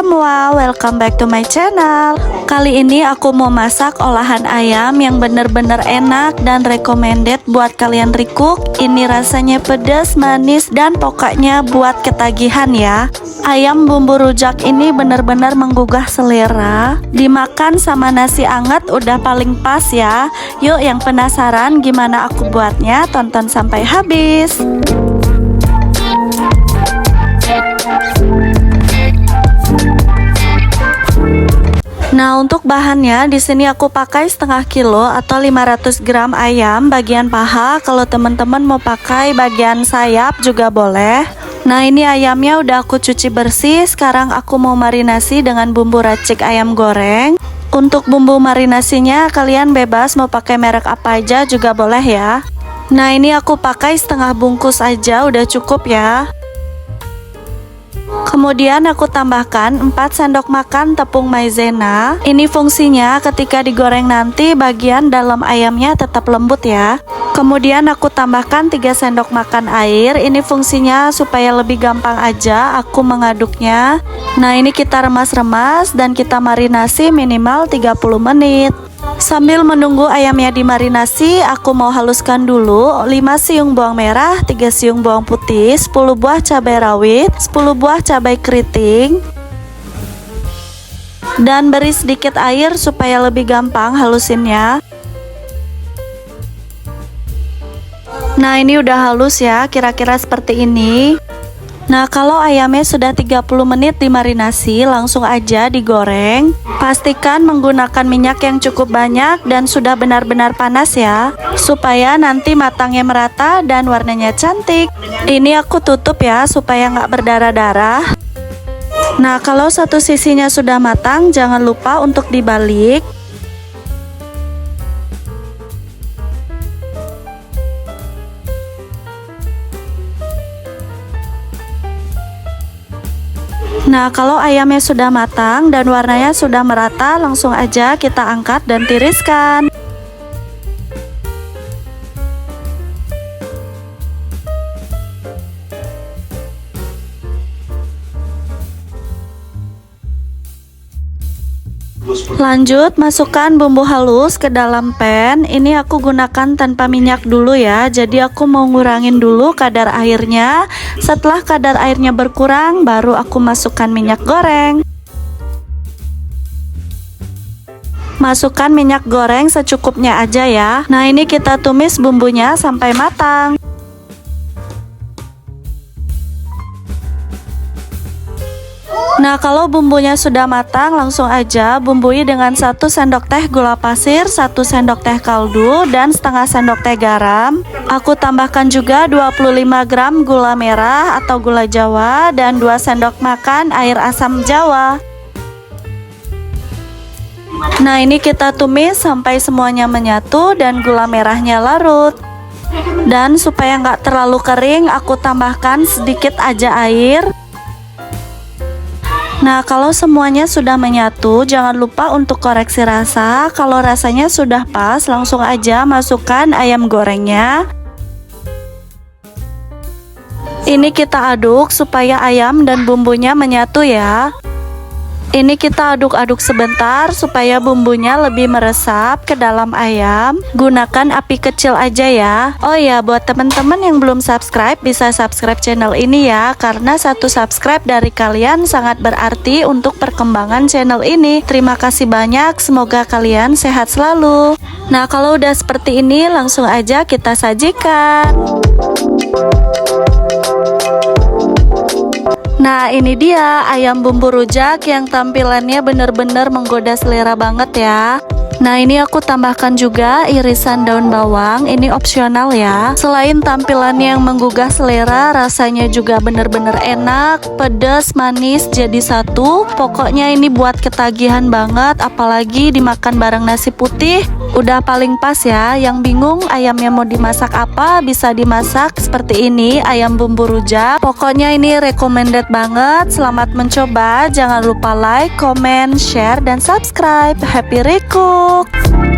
Semua, welcome back to my channel. Kali ini aku mau masak olahan ayam yang bener-bener enak dan recommended buat kalian recook Ini rasanya pedas, manis, dan pokoknya buat ketagihan ya. Ayam bumbu rujak ini bener-bener menggugah selera. Dimakan sama nasi anget udah paling pas ya. Yuk yang penasaran gimana aku buatnya tonton sampai habis Nah untuk bahannya di sini aku pakai setengah kilo atau 500 gram ayam bagian paha. Kalau teman-teman mau pakai bagian sayap juga boleh. Nah ini ayamnya udah aku cuci bersih. Sekarang aku mau marinasi dengan bumbu racik ayam goreng. Untuk bumbu marinasinya kalian bebas mau pakai merek apa aja juga boleh ya. Nah ini aku pakai setengah bungkus aja udah cukup ya Kemudian aku tambahkan 4 sendok makan tepung maizena. Ini fungsinya ketika digoreng nanti bagian dalam ayamnya tetap lembut ya. Kemudian aku tambahkan 3 sendok makan air. Ini fungsinya supaya lebih gampang aja aku mengaduknya. Nah, ini kita remas-remas dan kita marinasi minimal 30 menit. Sambil menunggu ayamnya dimarinasi, aku mau haluskan dulu 5 siung bawang merah, 3 siung bawang putih, 10 buah cabai rawit, 10 buah cabai keriting, dan beri sedikit air supaya lebih gampang halusinnya. Nah ini udah halus ya, kira-kira seperti ini. Nah kalau ayamnya sudah 30 menit dimarinasi langsung aja digoreng. Pastikan menggunakan minyak yang cukup banyak dan sudah benar-benar panas ya Supaya nanti matangnya merata dan warnanya cantik. Ini aku tutup ya supaya nggak berdarah-darah. Nah kalau satu sisinya sudah matang jangan lupa untuk dibalik Nah, kalau ayamnya sudah matang dan warnanya sudah merata, langsung aja kita angkat dan tiriskan. Lanjut masukkan bumbu halus ke dalam pan. Ini aku gunakan tanpa minyak dulu ya. Jadi aku mau ngurangin dulu kadar airnya. Setelah kadar airnya berkurang Baru aku masukkan minyak goreng. Masukkan minyak goreng secukupnya aja ya. Nah ini kita tumis bumbunya sampai matang Nah kalau bumbunya sudah matang langsung aja bumbui dengan 1 sendok teh gula pasir, 1 sendok teh kaldu, dan setengah sendok teh garam. Aku tambahkan juga 25 gram gula merah atau gula jawa dan 2 sendok makan air asam jawa. Nah ini kita tumis sampai semuanya menyatu dan gula merahnya larut. Dan supaya nggak terlalu kering aku tambahkan sedikit aja air Nah, kalau semuanya sudah menyatu, jangan lupa untuk koreksi rasa. Kalau rasanya sudah pas, langsung aja masukkan ayam gorengnya. Ini kita aduk supaya ayam dan bumbunya menyatu ya. Ini kita aduk-aduk sebentar supaya bumbunya lebih meresap ke dalam ayam. Gunakan api kecil aja ya. Oh ya, buat teman-teman yang belum subscribe bisa subscribe channel ini ya karena satu subscribe dari kalian sangat berarti untuk perkembangan channel ini. Terima kasih banyak, semoga kalian sehat selalu. Nah, kalau udah seperti ini langsung aja kita sajikan. Ini dia ayam bumbu rujak yang tampilannya bener-bener menggoda selera banget ya. Nah ini aku tambahkan juga irisan daun bawang. Ini opsional ya. Selain tampilannya yang menggugah selera Rasanya juga bener-bener enak Pedas, manis, jadi satu. Pokoknya ini buat ketagihan banget Apalagi dimakan bareng nasi putih Udah paling pas ya Yang bingung ayamnya mau dimasak apa Bisa dimasak seperti ini Ayam bumbu rujak. Pokoknya ini recommended banget Selamat mencoba. Jangan lupa like, comment, share, dan subscribe. Happy recook.